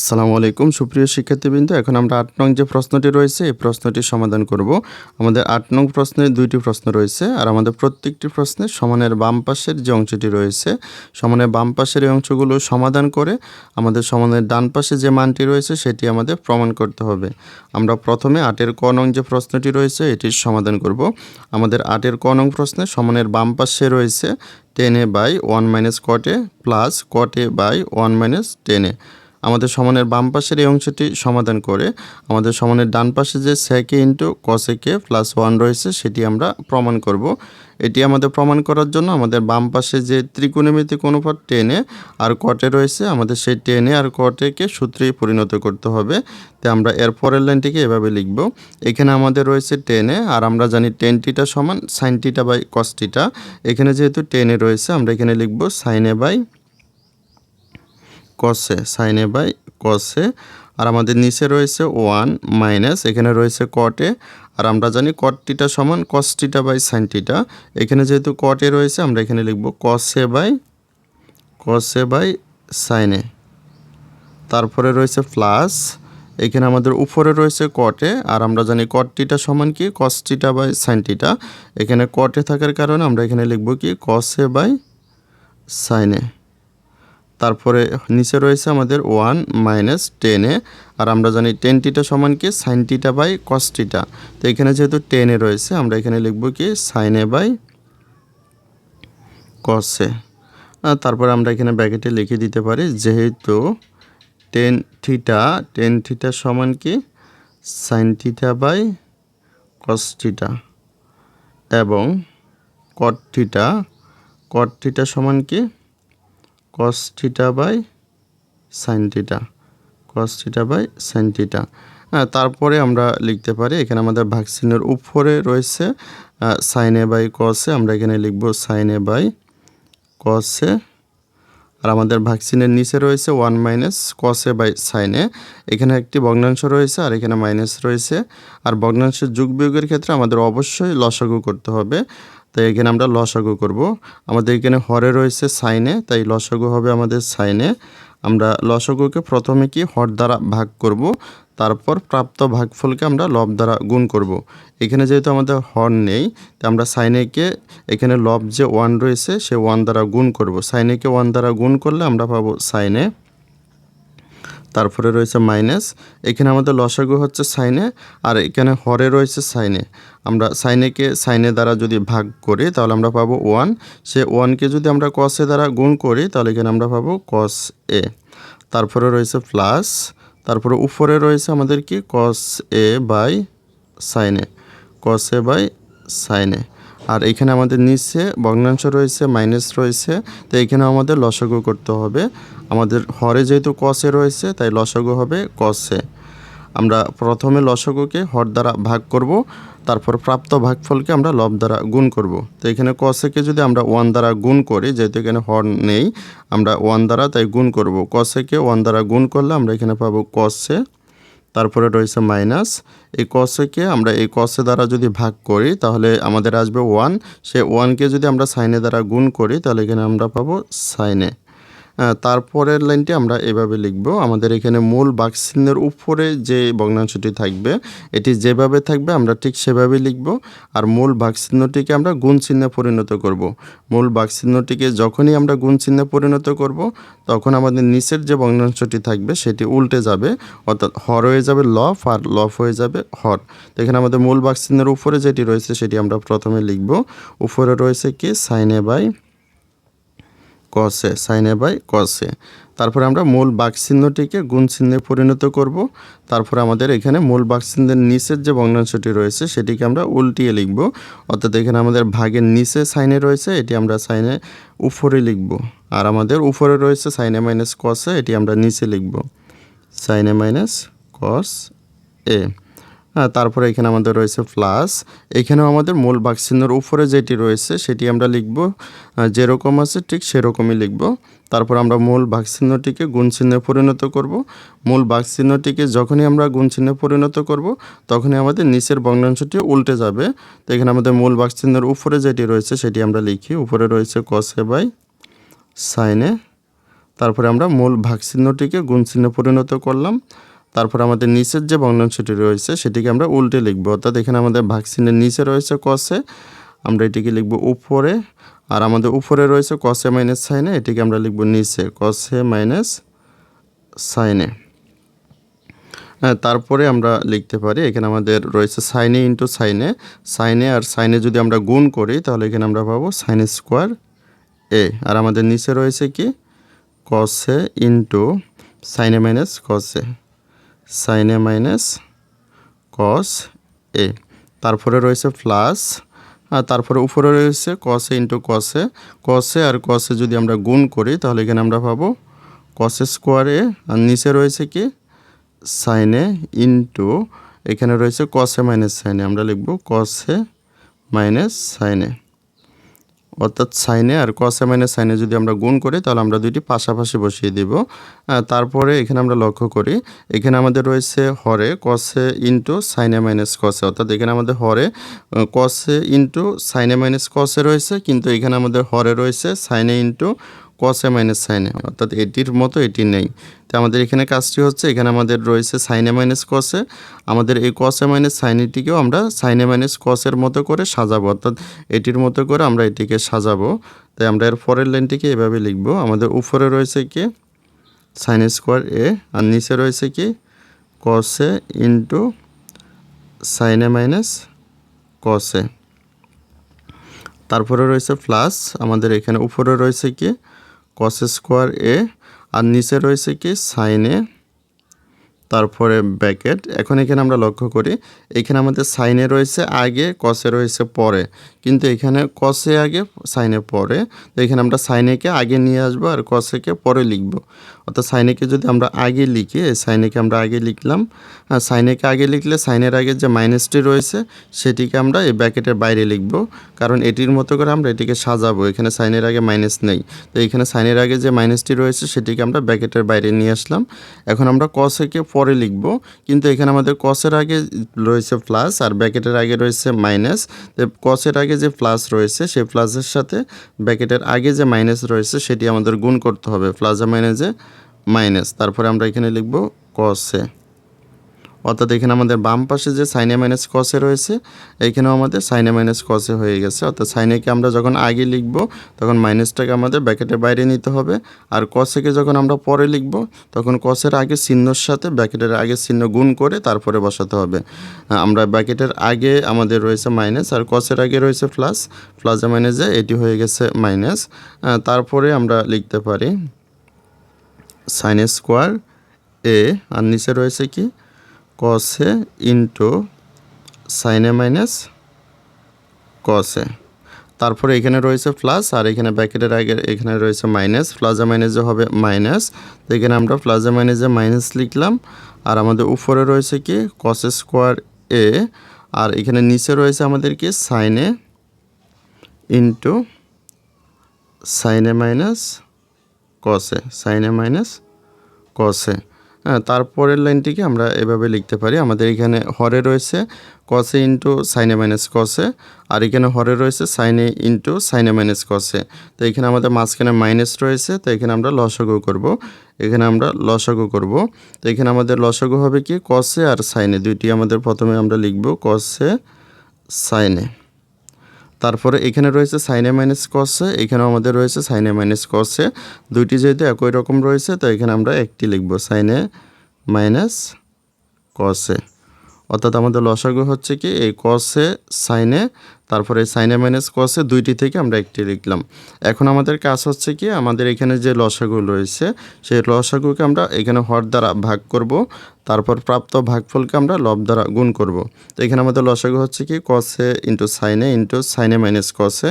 আসসালামু আলাইকুম। সুপ্রিয় শিক্ষার্থীবৃন্দ, এখন আমরা আট নং যে প্রশ্নটি রয়েছে, এই প্রশ্নটি সমাধান করব। আমাদের আট নং প্রশ্নে দুইটি প্রশ্ন রয়েছে, আর আমাদের প্রত্যেকটি প্রশ্নে সমানের বাম পাশের যে অংশটি রয়েছে, সমানের বাম পাশের এই অংশগুলো সমাধান করে আমাদের সমানের ডান পাশে যে মানটি রয়েছে, সেটি আমাদের প্রমাণ করতে হবে। আমরা প্রথমে আটের ক নং যে প্রশ্নটি রয়েছে, এটির সমাধান করব। আমাদের আটের ক নং প্রশ্নে সমানের বাম পাশে রয়েছে টেন বাই ওয়ান মাইনাস কটে প্লাস কটে বাই ওয়ান মাইনাস টেন আমাদের সমানের বাম পাশের এই অংশটি সমাধান করে আমাদের সমানের ডান পাশে যে সেকে ইন্টু কসেকে প্লাস ওয়ান রয়েছে, সেটি আমরা প্রমাণ করব। এটি আমাদের প্রমাণ করার জন্য আমাদের বাম পাশে যে ত্রিকোণমিতিক অনুপাত টেনে আর কটে রয়েছে, আমাদের সেই টেনে আর কটেকে সূত্রে পরিণত করতে হবে। তো আমরা এর পরের লাইনটিকে এভাবে লিখব। এখানে আমাদের রয়েছে টেনে আর আমরা জানি টেন টিটা সমান সাইন টিটা বাই কস্টিটা এখানে যেহেতু টেনে রয়েছে, আমরা এখানে লিখব সাইনে বাই কসে সাইনে বাই কসে আর আমাদের নিচে রয়েছে ওয়ান মাইনাস এখানে রয়েছে কটে আর আমরা জানি কটটিটা সমান কসটিটা বাই সাইনটিটা এখানে যেহেতু কটে রয়েছে, আমরা এখানে লিখব কসে বাই কসে বাই সাইনে তারপরে রয়েছে প্লাস এখানে আমাদের উপরে রয়েছে কটে আর আমরা জানি কটটিটা সমান কি? কসটিটা বাই সাইনটিটা এখানে কটে থাকার কারণে আমরা এখানে লিখব কি? কসে বাই সাইনে তারপরে নিচে রয়েছে আমাদের ওয়ান মাইনাস টেনে আর আমরা জানি টেন টিটা সমান কি? সাইন টিটা বাই কস টিটা তো এখানে যেহেতু টেনে রয়েছে, আমরা এখানে লিখব কি? সাইনে বাই কসে তারপরে আমরা এখানে ব্যাকেটে লিখে দিতে পারি, যেহেতু টেন থিটা টেন থিটা সমান কি? Sine theta by cos theta এবং কট থিটা কট থিটা সমান কি? Cos theta by sine theta cos theta by sine theta তারপরে আমরা লিখতে পারি, এখানে আমাদের ভ্যাকসিনের উপরে রয়েছে সাইনে বাই কসে আমরা এখানে লিখব সাইনে বাই কসে আর আমাদের ভ্যাকসিনের নিচে রয়েছে ওয়ান মাইনাস কসে বাই সাইনে এখানে একটি ভগ্নাংশ রয়েছে আর এখানে মাইনাস রয়েছে। আর ভগ্নাংশের যুগ বিয়োগের ক্ষেত্রে আমাদের অবশ্যই লসাগু করতে হবে তাই এখানে আমরা লসাগু করব। আমাদের এখানে হরে রয়েছে সাইনে, তাই লসাগু হবে আমাদের সাইনে। আমরা লসাগুকে প্রথমে কি হর দ্বারা ভাগ করব, তারপর প্রাপ্ত ভাগফলকে আমরা লব দ্বারা গুণ করব। এখানে যেহেতু আমাদের হর নেই, তাই আমরা সাইনেকে এখানে লব যে ওয়ান রয়েছে, সে ওয়ান দ্বারা গুণ করব। সাইনেকে ওয়ান দ্বারা গুণ করলে আমরা পাবো সাইনে। তারপরে রয়েছে মাইনাস, এখানে আমাদের লসাগু হচ্ছে সাইনে, আর এখানে হরে রয়েছে সাইনে। আমরা সাইনেকে সাইনে দ্বারা যদি ভাগ করি, তাহলে আমরা পাবো ওয়ান সে ওয়ানকে যদি আমরা কসে দ্বারা গুণ করি, তাহলে এখানে আমরা পাবো কস এ তারপরে রয়েছে প্লাস তারপরে উপরে রয়েছে আমাদের কি? কস এ বাই সাইনে কস এ বাই সাইনে আর এখানে আমাদের নিচে ভগ্নাংশ রয়েছে মাইনাস রয়েছে, তো এখানে আমাদের লসাগু করতে হবে। আমাদের হরে যেহেতু কসে রয়েছে, তাই লসাগু হবে কসে আমরা প্রথমে লসাগুকে হর দ্বারা ভাগ করব তারপর প্রাপ্ত ভাগফলকে আমরা লব দ্বারা গুণ করব। তো এখানে কসেকে যদি আমরা ওয়ান দ্বারা গুণ করি, যেহেতু এখানে হর নেই, আমরা ওয়ান দ্বারা তাই গুণ করব। কসেকে ওয়ান দ্বারা গুণ করলে আমরা এখানে পাবো কসে তারপরে রয়েছে মাইনাস এই কসেকে আমরা এই কসে দ্বারা যদি ভাগ করি, তাহলে আমাদের আসবে ওয়ান সে ওয়ানকে যদি আমরা সাইনে দ্বারা গুণ করি, তাহলে এখানে আমরা পাবো সাইনে তারপরের লাইনটি আমরা এভাবে লিখব। আমাদের এখানে মূল বাক্সিনের উপরে যে ভগ্নাংশটি থাকবে, এটি যেভাবে থাকবে আমরা ঠিক সেভাবে লিখব আর মূল বাক্সিহ্নটিকে আমরা গুণ চিহ্নে পরিণত করব। মূল বাক্সিহ্নটিকে যখনই আমরা গুণ চিহ্নে পরিণত করব, তখন আমাদের নিচের যে ভগ্নাংশটি থাকবে সেটি উল্টে যাবে, অর্থাৎ হর হয়ে যাবে লফ আর লফ হয়ে যাবে হর। তো এখানে আমাদের মূল বাক্সিহ্নের উপরে যেটি রয়েছে সেটি আমরা প্রথমে লিখব। উপরে রয়েছে কি? সাইনে বাই কসে, সাইনে বাই কসে। তারপরে আমরা মূল বাকচিহ্নটিকে গুণ চিহ্নে পরিণত করব। তারপরে আমাদের এখানে মূল বাকচিহ্নের নিচের যে ভগ্নাংশটি রয়েছে, সেটিকে আমরা উল্টিয়ে লিখব। অর্থাৎ এখানে আমাদের ভাগের নিচে সাইনে রয়েছে, এটি আমরা সাইনে উপরে লিখব। আর আমাদের উপরে রয়েছে সাইনে মাইনাস কসে, এটি আমরা নিচে লিখব। সাইনে মাইনাস কস এ। তারপরে এখানে আমাদের রয়েছে প্লাস এখানেও আমাদের মূল বাক্সিহ্নর উপরে যেটি রয়েছে, সেটি আমরা লিখব যেরকম আছে ঠিক সেরকমই লিখব। তারপর আমরা মূল বাক্সিহ্নটিকে গুণচিহ্নে পরিণত করব। মূল বাক্সিহ্নটিকে যখনই আমরা গুণচিহ্নে পরিণত করব, তখনই আমাদের নিচের বর্ণাংশটি উল্টে যাবে। তো এখানে আমাদের মূল বাক্সিহ্নের উপরে যেটি রয়েছে, সেটি আমরা লিখি। উপরে রয়েছে কসে বাই সাইনে তারপরে আমরা মূল ভাগ চিহ্নটিকে গুণ চিহ্নে পরিণত করলাম। তারপর আমাদের নিচের যে ভগ্নাংশটি রয়েছে, সেটিকে আমরা উল্টে লিখব। অর্থাৎ এখানে আমাদের ভাগ চিহ্নের নিচে রয়েছে কসে আমরা এটিকে লিখব উপরে, আর আমাদের উপরে রয়েছে কসে মাইনাস সাইনে এটিকে আমরা লিখব নিচে কসে মাইনাস সাইনে হ্যাঁ তারপরে আমরা লিখতে পারি, এখানে আমাদের রয়েছে সাইনে ইন্টু সাইনে সাইনে আর সাইনে যদি আমরা গুণ করি, তাহলে এখানে আমরা পাবো সাইন স্কোয়ার এ আর আমাদের নিচে রয়েছে কি? কসে ইন্টু সাইনে মাইনাস কসে সাইনে মাইনাস কস এ তারপরে রয়েছে প্লাস আর তারপরে উপরে রয়েছে কসে ইন্টু কসে কসে আর কসে যদি আমরা গুণ করি, তাহলে এখানে আমরা পাবো কসে স্কোয়ার এ আর নিচে রয়েছে কি? সাইনে ইন্টু এখানে রয়েছে কসে মাইনাস সাইনে আমরা লিখব কসে মাইনাস সাইনে অর্থাৎ সাইনে আর কসে মাইনাস সাইনে যদি আমরা গুণ করি, তাহলে আমরা দুইটি পাশাপাশি বসিয়ে দিব। তারপরে এখানে আমরা লক্ষ্য করি, এখানে আমাদের রয়েছে হরে কসে ইন্টু সাইনে মাইনাস কসে অর্থাৎ এখানে আমাদের হরে কসে ইন্টু সাইনে মাইনাস কসে রয়েছে, কিন্তু এখানে আমাদের হরে রয়েছে সাইনে ইন্টু কসে মাইনাস সাইনে অর্থাৎ এটির মতো এটি নেই। তো আমাদের এখানে কাজটি হচ্ছে, এখানে আমাদের রয়েছে সাইনে মাইনাস কসে আমাদের এই কসে মাইনাস সাইনেটিকেও আমরা সাইনে মাইনাস কসের মতো করে সাজাবো। অর্থাৎ এটির মতো করে আমরা এটিকে সাজাবো। তাই আমরা এর পরের লাইনটিকে এভাবে লিখব। আমাদের উপরে রয়েছে কি? সাইন স্কোয়ার এ আর নিচে রয়েছে কি? কসে ইন্টু সাইনে মাইনাস কসে তারপরে রয়েছে প্লাস আমাদের এখানে উপরে রয়েছে কি? কস স্কোয়ার এ আর নিচে রয়েছে কি সাইনে তারপরে ব্যাকেট এখন এখানে আমরা লক্ষ্য করি, এখানে আমাদের সাইনে রয়েছে আগে কসে রয়েছে পরে। কিন্তু এখানে কসে আগে সাইনে পরে। তো এখানে আমরা সাইনেকে আগে নিয়ে আসব আর কসেকে পরে লিখব। অর্থাৎ সাইনেকে যদি আমরা আগে লিখি, এই সাইনেকে আমরা আগে লিখলাম সাইনেকে আগে লিখলে সাইনের আগে যে মাইনাসটি রয়েছে, সেটিকে আমরা এই ব্যাকেটের বাইরে লিখব, কারণ এটির মতো করে আমরা এটিকে সাজাবো, এখানে সাইনের আগে মাইনাস নেই। তো এখানে সাইনের আগে যে মাইনাসটি রয়েছে, সেটিকে আমরা ব্যাকেটের বাইরে নিয়ে আসলাম। এখন আমরা কসেকে পরে লিখব, কিন্তু এখানে আমাদের কসের আগে রয়েছে প্লাস আর ব্যাকেটের আগে রয়েছে মাইনাস তো কসের আগে যে প্লাস রয়েছে, সেই প্লাসের সাথে ব্যাকেটের আগে যে মাইনাস রয়েছে, সেটি আমাদের গুণ করতে হবে প্লাসে মাইনাসে মাইনাস, তারপরে আমরা এখানে লিখব কসে অর্থাৎ এখানে আমাদের বাম পাশে যে সাইনে মাইনাস কসে রয়েছে এইখানেও আমাদের সাইনে মাইনাস কসে হয়ে গেছে। অর্থাৎ সাইনেকে আমরা যখন আগে লিখব, তখন মাইনাসটাকে আমাদের ব্যাকেটের বাইরে নিতে হবে। আর কসেকে যখন আমরা পরে লিখব, তখন কসের আগে চিহ্নর সাথে ব্যাকেটের আগে চিহ্ন গুণ করে তারপরে বসাতে হবে। আমরা ব্যাকেটের আগে আমাদের রয়েছে মাইনাস, আর কসের আগে রয়েছে প্লাস প্লাসে মাইনাসে এটি হয়ে গেছে মাইনাস তারপরে আমরা লিখতে পারি সাইন স্কোয়ার এ আর নিচে রয়েছে কি? কসে ইন্টু সাইনে মাইনাস কসে তারপরে এখানে রয়েছে প্লাস আর এখানে ব্যাকেটের আগে এখানে রয়েছে মাইনাস প্লাজা মাইনাসে হবে মাইনাস তো এখানে আমরা প্লাজা মাইনাসে মাইনাস লিখলাম। আর আমাদের উপরে রয়েছে কি? কস স্কোয়ার এ আর এখানে নিচে রয়েছে আমাদের কি? সাইনে ইন্টু সাইনে মাইনাস কসে সাইনে মাইনাস কসে হ্যাঁ তারপরের লাইনটিকে আমরা এভাবে লিখতে পারি। আমাদের এখানে হরে রয়েছে কসে ইন্টু সাইনে মাইনাস কসে আর এখানে হরে রয়েছে সাইনে ইন্টু সাইনে মাইনাস কসে তো এখানে আমাদের মাঝখানে মাইনাস রয়েছে, তো এখানে আমরা লসগু করব। এখানে আমরা লসগু করব। তো এখানে আমাদের লসগু হবে কি? কসে আর সাইনে দুইটি আমাদের প্রথমে আমরা লিখব কসে সাইনে তারপরে এখানে রয়েছে সাইনে মাইনাস কসে এখানেও আমাদের রয়েছে সাইনে মাইনাস কসে দুইটি যেহেতু একই রকম রয়েছে, তো এখানে আমরা একটি লিখব সাইনে মাইনাস কসে অর্থাৎ আমাদের লসাগু হচ্ছে কি, এই কসে সাইনে তারপরে সাইনে মাইনাস কসে দুইটি থেকে আমরা একটি লিখলাম। এখন আমাদের কাজ হচ্ছে কি, আমাদের এখানে যে লসাগু রয়েছে, সেই লসাগুকে আমরা এখানে হর দ্বারা ভাগ করব। তারপর প্রাপ্ত ভাগফলকে আমরা লব দ্বারা গুণ করব। তো এখানে আমাদের লসাগু হচ্ছে কি cos A into sin A into sin A minus cos A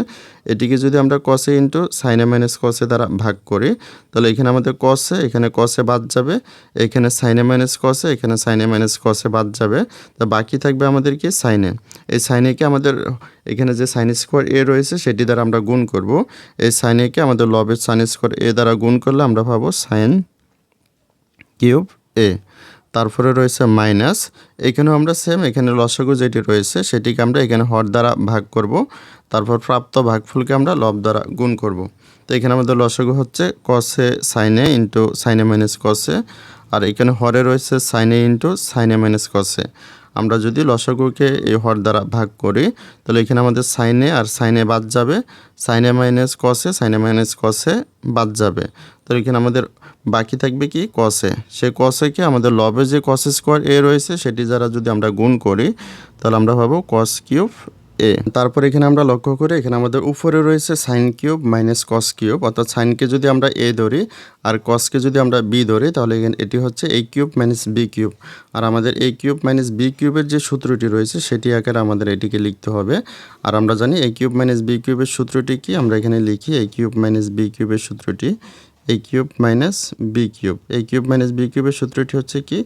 এটিকে যদি আমরা কসে ইন্টু সাইনে মাইনাস কসে দ্বারা ভাগ করি, তাহলে এখানে আমাদের কসে এখানে কসে বাদ যাবে, এখানে সাইনে মাইনাস কসে এখানে সাইনে মাইনাস কসে বাদ যাবে। তো বাকি থাকবে আমাদের কি সাইনে এই সাইনেকে আমাদের এখানে যে সাইন স্কোয়ার এ রয়েছে, সেটি দ্বারা আমরা গুণ করব। এই সাইনেকে আমাদের লবের সাইন স্কোয়ার এ দ্বারা গুণ করলে আমরা পাবো সাইন কিউব এ তারপরে রয়েছে মাইনাস। এখানেও আমরা সেম এখানে লসাগু যেটি রয়েছে, সেটিকে আমরা এখানে হর দ্বারা ভাগ করব। তারপর প্রাপ্ত ভাগফুলকে আমরা লব দ্বারা গুণ করব। তো এখানে আমাদের লসাগু হচ্ছে কসে সাইনে ইন্টু সাইনে মাইনাস কসে আর এখানে হরে রয়েছে সাইনে ইন্টু সাইনে মাইনাস কসে আমরা যদি লসাগুকে এই হর দ্বারা ভাগ করি, তাহলে এখানে আমাদের সাইনে আর সাইনে বাদ যাবে। সাইনে মাইনাস কসে সাইনে মাইনাস কসে বাদ যাবে। তো এখানে আমাদের বাকি থাকবে কি? কসে সেই কসেকে আমাদের লবে যে কস স্কোয়ার এ রয়েছে, সেটি যারা যদি আমরা গুণ করি, তাহলে আমরা পাবো কস কিউব এ। তারপর এখানে আমরা লক্ষ্য করি, এখানে আমাদের উপরে রয়েছে sine cube minus cos cube অর্থাৎ সাইনকে যদি আমরা এ ধরি আর কসকে যদি আমরা বি ধরি, তাহলে এখানে এটি হচ্ছে A cube minus B cube আর আমাদের এ কিউব মাইনাস বি কিউবের যে সূত্রটি রয়েছে, সেটি আকারে আমাদের এটিকে লিখতে হবে। আর আমরা জানি এ কিউব মাইনাস বি কিউবের সূত্রটি কি? আমরা এখানে লিখি এ কিউব মাইনাস বি কিউবের সূত্রটি। A cube minus B cube A cube minus B কিউবের সূত্রটি হচ্ছে কি?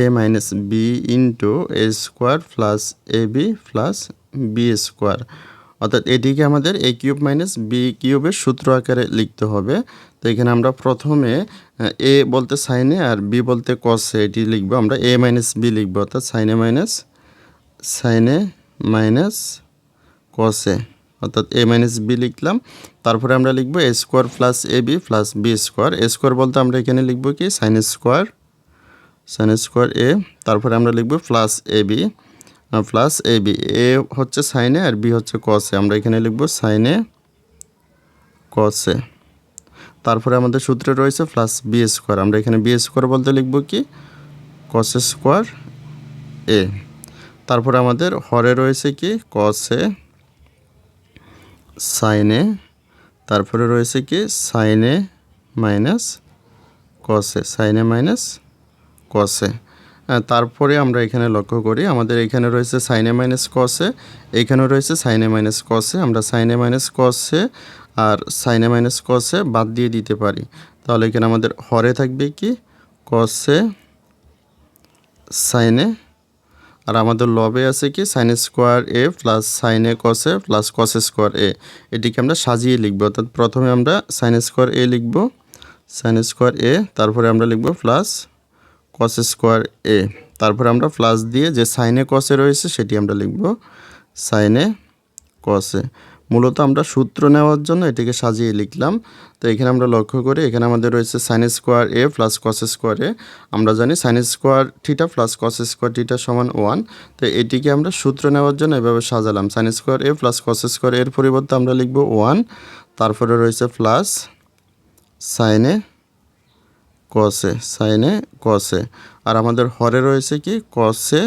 A minus B into A square plus A B plus B square অর্থাৎ এটিকে আমাদের এ কিউব মাইনাস বি কিউবের সূত্র আকারে লিখতে হবে। তো এখানে আমরা প্রথমে এ বলতে সাইনে আর বি বলতে কসে এটি লিখব। আমরা এ মাইনাস বি লিখব, অর্থাৎ সাইনে মাইনাস সাইনে মাইনাস কসে অর্থাৎ এ মাইনাস বি লিখলাম। তারপরে আমরা লিখব A square plus A B plus B square A square বলতে আমরা এখানে লিখব কি? Sine square sine square A তারপরে আমরা লিখব plus A B plus A B A হচ্ছে সাইনে আর বি হচ্ছে কসে আমরা এখানে লিখব সাইনে কসে তারপরে আমাদের সূত্রে রয়েছে প্লাস বি স্কোয়ার আমরা এখানে বি স্কোয়ার বলতে লিখব কি? কস স্কোয়ার এ তারপরে আমাদের হরে রয়েছে কি? কসে সাইনে তারপরে রয়েছে কি? সাইনে মাইনাস কসে সাইনে মাইনাস কসে তারপরে আমরা এখানে লক্ষ্য করি, আমাদের এখানে রয়েছে সাইনে মাইনাস কসে এখানেও রয়েছে সাইনে মাইনাস কসে আমরা সাইনে মাইনাস কসে আর সাইনে মাইনাস কসে বাদ দিয়ে দিতে পারি। তাহলে এখানে আমাদের হরে থাকবে কি? কসে সাইনে আর আমাদের লবে আছে কি? সাইন স্কোয়ার এ প্লাস সাইনে কসে প্লাস কস স্কোয়ার এ এটিকে আমরা সাজিয়ে লিখব, অর্থাৎ প্রথমে আমরা সাইন স্কোয়ার এ লিখব সাইন স্কোয়ার এ তারপরে আমরা লিখব প্লাস কস স্কোয়ার এ তারপরে আমরা প্লাস দিয়ে যে সাইনে কসে রয়েছে, সেটি আমরা লিখব সাইনে কসে মূলত আমরা সূত্র নেওয়ার জন্য এটিকে সাজিয়ে লিখলাম। তো এখানে আমরা লক্ষ্য করি, এখানে আমাদের রয়েছে sine square A plus cos square A আমরা জানি sine square theta plus cos square theta সমান ওয়ান তো এটিকে আমরা সূত্র নেওয়ার জন্য এভাবে সাজালাম। Sine square A plus cos square এর পরিবর্তে আমরা লিখব ওয়ান তারপরে রয়েছে প্লাস সাইনে কসে, সাইনে কসে। আর আমাদের হরে রয়েছে কি? কসে,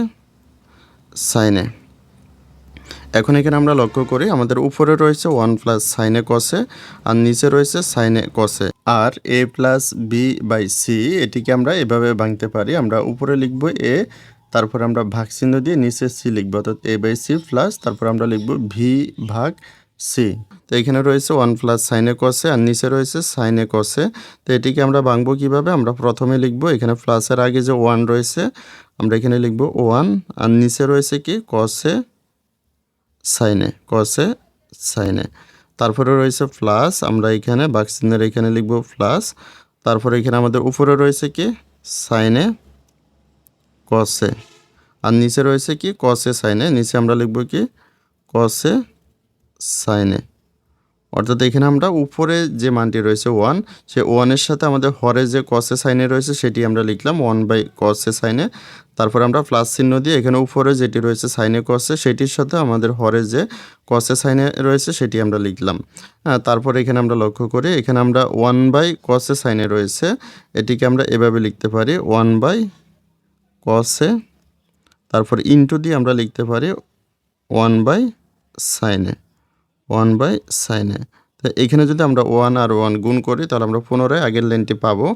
সাইনে। এখন এখানে আমরা লক্ষ্য করি, আমাদের উপরে রয়েছে ওয়ান প্লাস সাইনে কসে আর নিচে রয়েছে সাইনে কসে। আর A plus B by C, এটিকে আমরা এভাবে ভাঙতে পারি। আমরা উপরে লিখব এ, তারপর আমরা ভাগ চিহ্ন দিয়ে নিচে সি লিখব। অর্থাৎ এ বাই সি প্লাস, তারপর আমরা লিখব ভি ভাগ সি। তো এখানে রয়েছে ওয়ান প্লাস সাইনে কসে আর নিচে রয়েছে সাইনে কসে তো এটিকে আমরা ভাঙবো কীভাবে? আমরা প্রথমে লিখব এখানে প্লাসের আগে যে ওয়ান রয়েছে, আমরা এখানে লিখব ওয়ান আর নিচে রয়েছে কি? কসে সাইনে কসে সাইনে তারপরে রয়েছে প্লাস আমরা এখানে বাক্সিনের এখানে লিখব প্লাস তারপরে এখানে আমাদের উপরে রয়েছে কি? সাইনে কসে আর নিচে রয়েছে কি? কসে সাইনে নিচে আমরা লিখব কি? কসে সাইনে। অর্থাৎ এখানে আমরা উপরে যে মানটি রয়েছে ওয়ান সে ওয়ানের সাথে আমাদের হরে যে কসে সাইনে রয়েছে সেটি আমরা লিখলাম ওয়ান বাই কসে সাইনে। তারপর আমরা প্লাস চিহ্ন দিয়ে এখানে উপরে যেটি রয়েছে সাইনে কসে সেটির সাথে আমাদের হরে যে কসে সাইনে রয়েছে সেটি আমরা লিখলাম। হ্যাঁ তারপর এখানে আমরা লক্ষ্য করি, এখানে আমরা ওয়ান বাই কসে সাইনে রয়েছে, এটিকে আমরা এভাবে লিখতে পারি ওয়ান বাই কসে তারপর ইনটু দিয়ে আমরা লিখতে পারি ওয়ান বাই সাইনে। ওয়ান বাই সাইনে তো এখানে যদি আমরা ওয়ান আর ওয়ান গুণ করি, তাহলে আমরা পুনরায় আগের লাইনটি পাবো।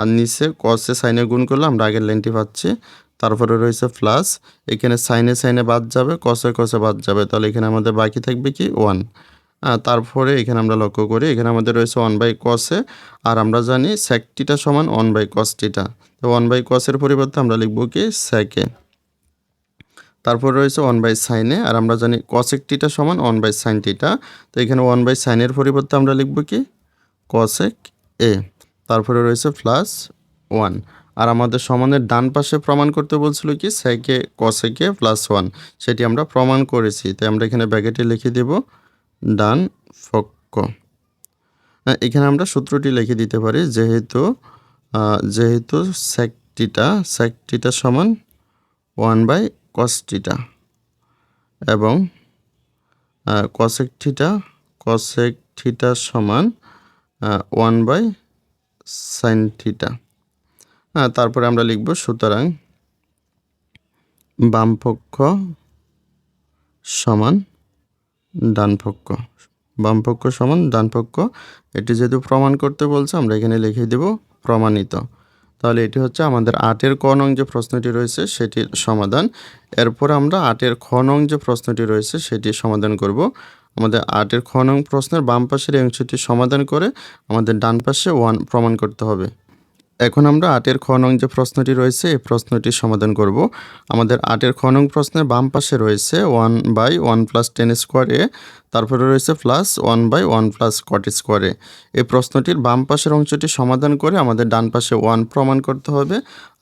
আর নিচে কসে সাইনে গুণ করলে আমরা আগের লাইনটি পাচ্ছি। তারপরে রয়েছে প্লাস এখানে সাইনে সাইনে বাদ যাবে কসে কসে বাদ যাবে। তাহলে এখানে আমাদের বাকি থাকবে কি? ওয়ান তারপরে এখানে আমরা লক্ষ্য করি, এখানে আমাদের রয়েছে ওয়ান বাই কসে আর আমরা জানি স্যাকটিটা সমান ওয়ান বাই কসটিটা তো ওয়ান বাই কসের পরিবর্তে আমরা লিখব কি? স্যাকে তারপর রয়েছে ওয়ান বাই সাইনে আর আমরা জানি কসেক টিটা সমান ওয়ান বাই সাইন টিটা তো এখানে ওয়ান বাই সাইনের পরিবর্তে আমরা লিখব কি? কসেক এ তারপরে রয়েছে প্লাস ওয়ান আর আমাদের সমানের ডান পাশে প্রমাণ করতে বলছিল কি? সেকে কসেকে প্লাস ওয়ান সেটি আমরা প্রমাণ করেছি। তাই আমরা এখানে ব্যাকেটে লিখে দেব, ডান ফক্ক। এখানে আমরা সূত্রটি লিখে দিতে পারি, যেহেতু যেহেতু সেকটিটা সেকটিটা সমান ওয়ান বাই কসটিটা এবং কসেক থিটা কসেক থিটা সমান ওয়ান বাই সাইন থিটা হ্যাঁ তারপরে আমরা লিখব সুতরাং বাম পক্ষ সমান ডান পক্ষ বাম পক্ষ সমান ডান পক্ষ এটি যেহেতু প্রমাণ করতে বলছে, আমরা এখানে লিখে দেব প্রমাণিত। তাহলে এটি হচ্ছে আমাদের আটের ক নং যে প্রশ্নটি রয়েছে, সেটির সমাধান। এরপর আমরা আটের খ নং যে প্রশ্নটি রয়েছে, সেটি সমাধান করব। আমাদের আটের খ নং প্রশ্নের বাম পাশের অংশটি সমাধান করে আমাদের ডান পাশে ওয়ান প্রমাণ করতে হবে। এখন আমরা আটের খ নং যে প্রশ্নটি রয়েছে, এই প্রশ্নটি সমাধান করব। আমাদের আটের খ নং প্রশ্নের বাম পাশে রয়েছে one by one plus tan square A, তারপরে রয়েছে plus one by one plus cot স্কোয়ারে এই প্রশ্নটির বাম পাশের অংশটি সমাধান করে আমাদের ডান পাশে ওয়ান প্রমাণ করতে হবে,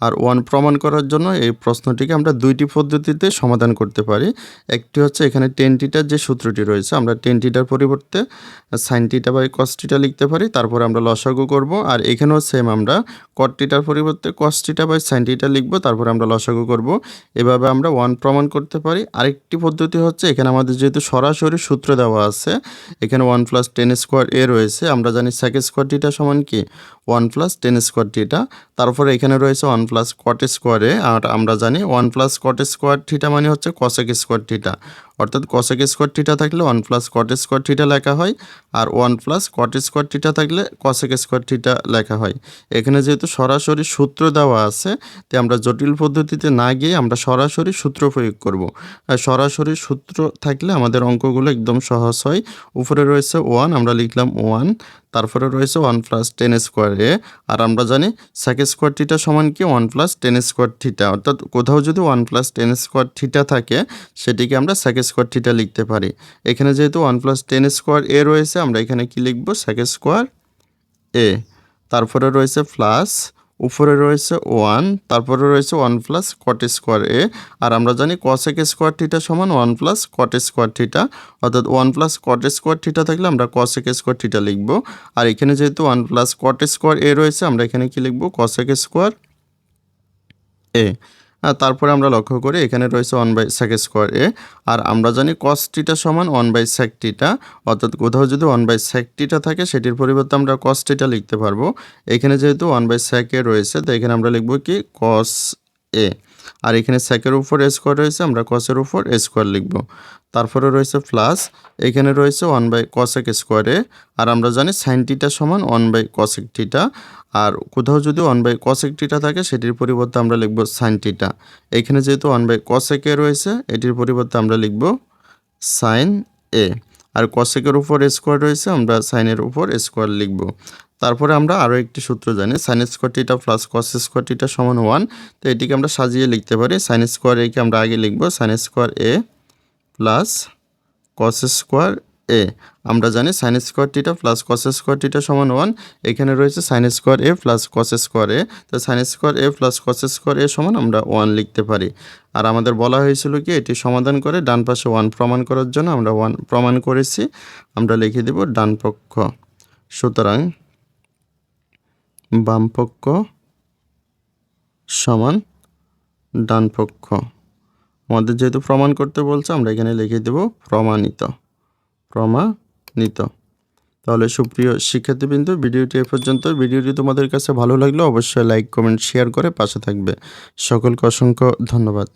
আর ওয়ান প্রমাণ করার জন্য এই প্রশ্নটিকে আমরা দুইটি পদ্ধতিতে সমাধান করতে পারি। একটি হচ্ছে এখানে টেন টিটার যে সূত্রটি রয়েছে, আমরা টেন টিটার পরিবর্তে সাইন টিটা বাই কস টিটা লিখতে পারি, তারপরে আমরা লসাগু করব, আর এখানেও সেম আমরা কট টিটার পরিবর্তে কস টিটা বাই সাইন লিখব, তারপর আমরা লসাগু করব। এভাবে আমরা ওয়ান প্রমাণ করতে পারি। আরেকটি পদ্ধতি হচ্ছে, এখানে আমাদের যেহেতু সরাসরি সূত্র দেওয়া আছে, এখানে one plus tan square A রয়েছে। আমরা জানি সেক স্কোয়ার টিটা সমান কি? One plus tan square theta তারপরে এখানে রয়েছে ওয়ান প্লাস কট স্কোয়ারে আর আমরা জানি one plus cot square theta মানে হচ্ছে কসেক স্কোয়ার থিটা অর্থাৎ কসেক স্কোয়ার থিটা থাকলে one plus cot square theta লেখা হয়, আর one plus cot square theta থাকলে কসেক স্কোয়ার থিটা লেখা হয়। এখানে যেহেতু সরাসরি সূত্র দেওয়া আছে, তাই আমরা জটিল পদ্ধতিতে না গিয়ে আমরা সরাসরি সূত্র প্রয়োগ করব। আর সরাসরি সূত্র থাকলে আমাদের অঙ্কগুলো একদম সহজ হয়। উপরে রয়েছে ওয়ান আমরা লিখলাম ওয়ান তারপরে রয়েছে one plus tan square A. আর আমরা জানি সেক স্কোয়ার থিটা সমান কি? One plus tan square theta. অর্থাৎ কোথাও যদি one plus tan square theta থাকে, সেটিকে আমরা সেক স্কোয়ার থিটা লিখতে পারি। এখানে যেহেতু one plus tan square A রয়েছে, আমরা এখানে কি লিখব? Sec square A. তারপরে রয়েছে প্লাস উপরে রয়েছে ওয়ান তারপরে রয়েছে one plus cot square A আর আমরা জানি কসেক স্কোয়ার থিটা সমান one plus cot square theta অর্থাৎ one plus cot square theta থাকলে আমরা কসেক স্কোয়ার থিটা লিখব। আর এখানে যেহেতু one plus cot square A রয়েছে, আমরা এখানে কি লিখব? কসেক স্কোয়ার এ তারপরে আমরা লক্ষ্য করি, এখানে রয়েছে one by sec square A আর আমরা জানি কস টিটা সমান ওয়ান বাই সেক টিটা অর্থাৎ কোথাও যদি ওয়ান বাই সেক টিটা থাকে, সেটির পরিবর্তে আমরা কস টিটা লিখতে পারব। এখানে যেহেতু ওয়ান বাই সেক এ রয়েছে, তো এখানে আমরা লিখব কি? কস এ আর এখানে সেকের উপর স্কোয়ার রয়েছে, আমরা কসের উপর স্কোয়ার লিখব। তারপরে রয়েছে প্লাস এখানে রয়েছে ওয়ান বাই কসেক স্কোয়ারে আর আমরা জানি সাইন টিটা সমান ওয়ান বাই কসেক টিটা আর কোথাও যদি ওয়ান বাই কসেক টিটা থাকে, সেটির পরিবর্তে আমরা লিখব সাইন টিটা এখানে যেহেতু ওয়ান বাই কসেকে রয়েছে, এটির পরিবর্তে আমরা লিখব সাইন এ আর কসেকের উপর স্কোয়ার রয়েছে, আমরা সাইনের উপর স্কোয়ার লিখব। তারপরে আমরা আরও একটি সূত্র জানি sine square theta plus cos square theta সমান ওয়ান তো এটিকে আমরা সাজিয়ে লিখতে পারি। সাইন স্কোয়ার একে আমরা আগে লিখব sine square A plus cos square A আমরা জানি sine square theta plus cos square theta সমান ওয়ান এখানে রয়েছে sine square A plus cos square A তো sine square A plus cos square A সমান আমরা ওয়ান লিখতে পারি। আর আমাদের বলা হয়েছিল কি, এটি সমাধান করে ডান পাশে ওয়ান প্রমাণ করার জন্য আমরা ওয়ান প্রমাণ করেছি। আমরা লিখে দেব ডান পক্ষ। সুতরাং বাম পক্ষ সমান ডান পক্ষ। আমাদের যেহেতু প্রমাণ করতে বলছে, আমরা এখানে লিখে দেব প্রমাণিত। প্রমাণিত। তাহলে সুপ্রিয় শিক্ষার্থীবৃন্দ, ভিডিওটি এ পর্যন্ত। ভিডিওটি তোমাদের কাছে ভালো লাগলে অবশ্যই লাইক, কমেন্ট, শেয়ার করে পাশে থাকবে। সকলকে অসংখ্য ধন্যবাদ।